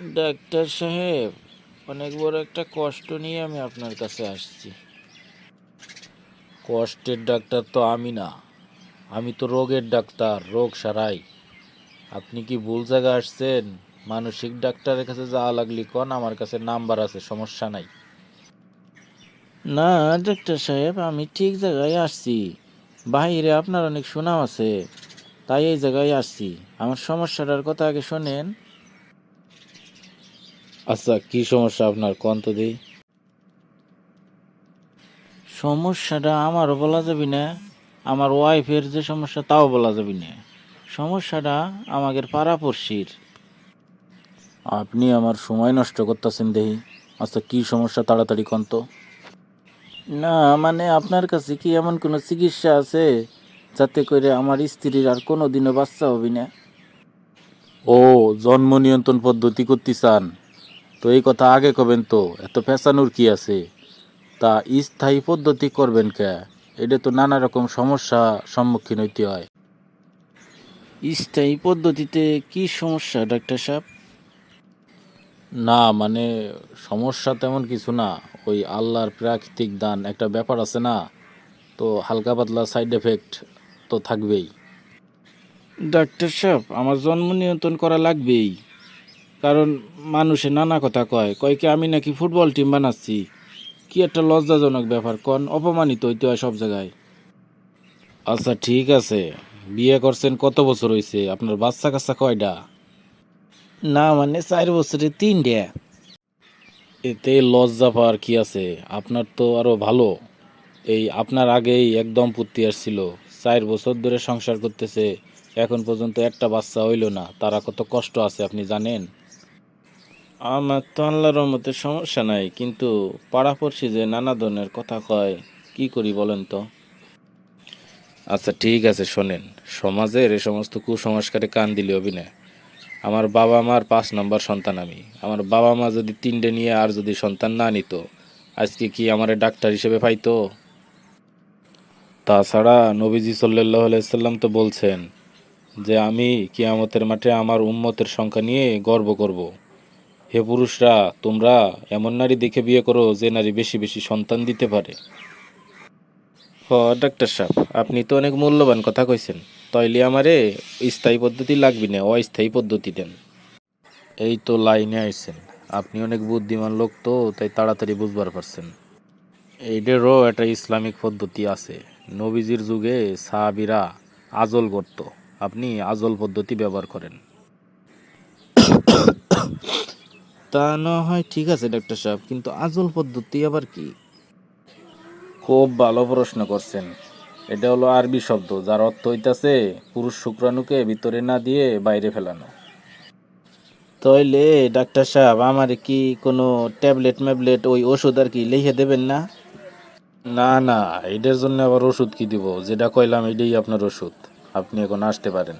Doctor সাহেব, অনেক বড় একটা কষ্ট নিয়ে আমি আপনার কাছে আসছি। কষ্টের ডাক্তার তো আমি না। আমি তো রোগের ডাক্তার, রোগ সারাই। আপনি কি ভুল জায়গায় আসছেন? মানসিক ডাক্তারের কাছে যাওয়া লাগলি কন? আমার কাছে নাম্বার আছে, সমস্যা নাই। না ডাক্তার সাহেব, আমি ঠিক জায়গায় আসছি। বাইরে আপনার অনেক সুনাম আছে, তাই এই জায়গায় আসছি। আমার সমস্যাটার কথা আগে শোনেন। আচ্ছা কি সমস্যা আপনার? কন তো দিই? সমস্যাটা আমারও বলা যাবে না আমার ওয়াইফের যে সমস্যা তাও বলা যাবে না। সমস্যাটা আমাদের পাড়াপড়শির। আপনি আমার সময় নষ্ট করতেছেন দেহি আচ্ছা কি সমস্যা তাড়াতাড়ি কন তো? না মানে আপনার কাছে কি এমন কোনো চিকিৎসা আছে যাতে করে আমার স্ত্রীর আর কোনো দিনও বাচ্চা হবে না? ও জন্ম নিয়ন্ত্রণ পদ্ধতি করতে চান তো এই কথা আগে কবেন তো এত ফেসানোর কি আছে? তা স্থায়ী পদ্ধতি করবেন কে? এটা তো নানা রকম সমস্যা সম্মুখীন হইতে হয়। স্থায়ী পদ্ধতিতে কি সমস্যা ডাক্তার সাহেব? না মানে সমস্যা তেমন কিছু না। ওই আল্লাহর প্রাকৃতিক দান একটা ব্যাপার আছে না? তো হালকা পাতলা সাইড এফেক্ট তো থাকবেই। ডাক্তার সাহেব আমার জন্ম নিয়ন্ত্রণ করা লাগবেই। কারণ মানুষে নানা কথা কয়। কয় কি আমি নাকি ফুটবল টিম বানাচ্ছি। কি একটা লজ্জাজনক ব্যাপার কন অপমানিত হইতে হয় সব জায়গায়। আচ্ছা ঠিক আছে। বিয়ে করছেন কত বছর হয়েছে আপনার বাচ্চা কাচ্চা কয়টা না মানে চার বছরে তিনটে এতে লজ্জা পাওয়ার কি আছে? আপনার তো আরও ভালো। এই আপনার আগেই একদম পুত্তি আসছিল। চার বছর ধরে সংসার করতেছে। এখন পর্যন্ত একটা বাচ্চা হইল না। তারা কত কষ্ট আছে আপনি জানেন? আমার তো আল্লাহর রহমতে সমস্যা নাই, কিন্তু পাড়াপড়শি যে নানা ধরনের কথা কয়, কি করি বলেন তো? আচ্ছা ঠিক আছে, শোনেন, সমাজের এ সমস্ত কুসংস্কারে কান দিলে অভিনয় আমার বাবা মার পাঁচ নম্বর সন্তান আমি। আমার বাবা মা যদি তিনটে নিয়ে আর যদি সন্তান না নিত, আজকে কি আমারে ডাক্তার হিসেবে পাইতো? তাছাড়া নবীজি সাল্লাহ সাল্লাম তো বলছেন যে, আমি কিয়ামতের মাঠে আমার উম্মতের সংখ্যা নিয়ে গর্ব করব। হে পুরুষরা, তোমরা এমন নারী দেখে বিয়ে করো যে নারী বেশি বেশি সন্তান দিতে পারে। হ, ডাক্তার সাহেব, আপনি তো অনেক মূল্যবান কথা কইছেন। তাইলে আমারে স্থায়ী পদ্ধতি লাগবে না, অস্থায়ী পদ্ধতি দেন। এই তো লাইনে আইছেন। আপনি অনেক বুদ্ধিমান লোক তো, তাই তাড়াতাড়ি বুঝবার পারছেন। এইটারও একটা ইসলামিক পদ্ধতি আছে। নবীজির যুগে সাহাবিরা আজল করত। আপনি আজল পদ্ধতি ব্যবহার করেন। তা না হয় ঠিক আছে ডাক্তার সাহেব কিন্তু আজল পদ্ধতি আবার কি? খুব ভালো প্রশ্ন করছেন। এটা হলো আরবি শব্দ যার অর্থ হইতাছে পুরুষ শুক্রাণুকে ভিতরে না দিয়ে বাইরে ফেলানো। তাইলে ডাক্তার সাহেব আমার কি কোনো ট্যাবলেট ম্যাবলেট ওই ওষুধ আর কি লিখে দেবেন না? না না এটার জন্য আবার ওষুধ কি দিব? যেটা কইলাম এটাই আপনার ওষুধ। আপনি এখন আসতে পারেন।